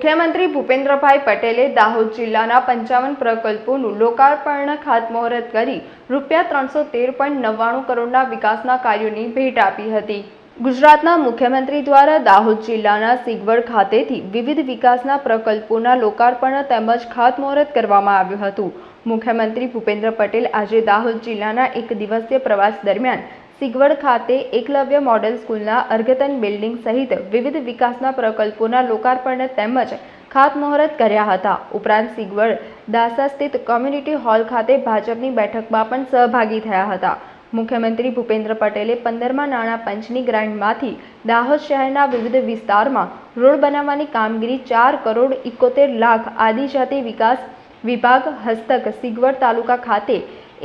મુખ્યમંત્રી ભૂપેન્દ્રભાઈ પટેલે દાહોદ જિલ્લાના પંચાવન પ્રકલ્પોનું લોકાર્પણ ખાતમુહૂર્ત કરી રૂપિયા ત્રણસો તેર પોઈન્ટ નવ્વાણું કરોડના વિકાસના કાર્યોની ભેટ આપી હતી. ગુજરાતના મુખ્યમંત્રી દ્વારા દાહોદ જિલ્લાના સિગવડ ખાતેથી વિવિધ વિકાસના પ્રકલ્પોના લોકાર્પણ તેમજ ખાતમુહૂર્ત કરવામાં આવ્યું હતું. મુખ્યમંત્રી ભૂપેન્દ્ર પટેલ આજે દાહોદ જિલ્લાના એક દિવસીય પ્રવાસ દરમિયાન સિગવડ ખાતે એકલવ્ય મોડેલ સ્કૂલના અર્ગતન બિલ્ડિંગ સહિત વિવિધ વિકાસના પ્રકલ્પોના લોકાર્પણ તેમજ ખાતમુહૂર્ત કર્યા હતા. ઉપરાંત સિગવડ દાસા સ્થિત કોમ્યુનિટી હોલ ખાતે ભાજપની બેઠકમાં પણ સહભાગી થયા હતા. મુખ્યમંત્રી ભૂપેન્દ્ર પટેલે પંદરમાં નાણાં પંચની ગ્રાન્ટમાંથી દાહોદ શહેરના વિવિધ વિસ્તારમાં રોડ બનાવવાની કામગીરી ચાર કરોડ ઇકોતેર લાખ આદિજાતિ વિકાસ વિભાગ હસ્તક સિગવડ તાલુકા ખાતે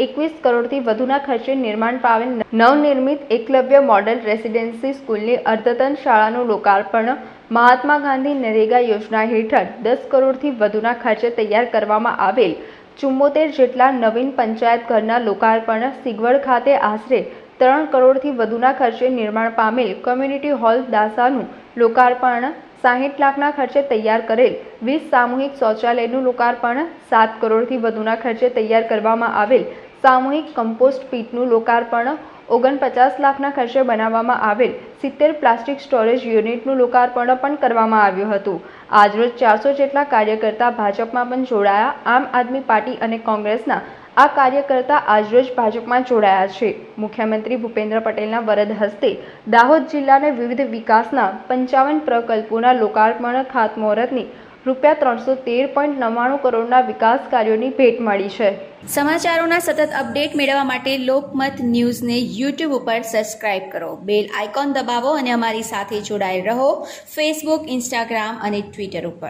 એકવીસ કરોડથી વધુના ખર્ચે નિર્માણ પામેલ નવનિર્મિત એકલવ્ય મોડલ રેસિડેન્સી સ્કૂલની અર્ધતન શાળાનું લોકાર્પણ મહાત્મા ગાંધી નરેગા યોજના હેઠળ દસ કરોડથી વધુના ખર્ચે તૈયાર કરવામાં આવેલ. ચુમ્મોતેર જેટલા નવીન પંચાયત ઘરના લોકાર્પણ સિગવડ ખાતે આશરે ત્રણ કરોડથી વધુના ખર્ચે નિર્માણ પામેલ કોમ્યુનિટી હોલ દાસાનું લોકાર્પણ સાહીઠ લાખના ખર્ચે તૈયાર કરેલ. વીસ સામૂહિક શૌચાલયનું લોકાર્પણ સાત કરોડથી વધુના ખર્ચે તૈયાર કરવામાં આવેલ. સામૂહિક કમ્પોસ્ટ પીટનું લોકાર્પણ ઓગણપચાસ લાખના ખર્ચે બનાવવામાં આવેલ સિત્તેર પ્લાસ્ટિક સ્ટોરેજ યુનિટનું લોકાર્પણ પણ કરવામાં આવ્યું હતું. આજરોજ ચારસો જેટલા કાર્યકર્તા ભાજપમાં પણ જોડાયા. આમ આદમી પાર્ટી અને કોંગ્રેસના આ કાર્યકર્તા આજરોજ ભાજપમાં જોડાયા છે. મુખ્યમંત્રી ભૂપેન્દ્ર પટેલના વરદ હસ્તે દાહોદ જિલ્લાને વિવિધ વિકાસના પંચાવન પ્રકલ્પોના લોકાર્પણ, ખાતમુહૂર્તની રૂપિયા ત્રણસો તેર પોઈન્ટ નવ્વાણું કરોડના વિકાસ કાર્યોની ભેટ મળી છે. સમાચારોના સતત અપડેટ મેળવવા માટે લોકમત ન્યૂઝને યુટ્યુબ ઉપર સબસ્ક્રાઇબ કરો. બેલ આઇકોન દબાવો અને અમારી સાથે જોડાયેલ રહો. ફેસબુક ઇન્સ્ટાગ્રામ અને ટ્વિટર ઉપર.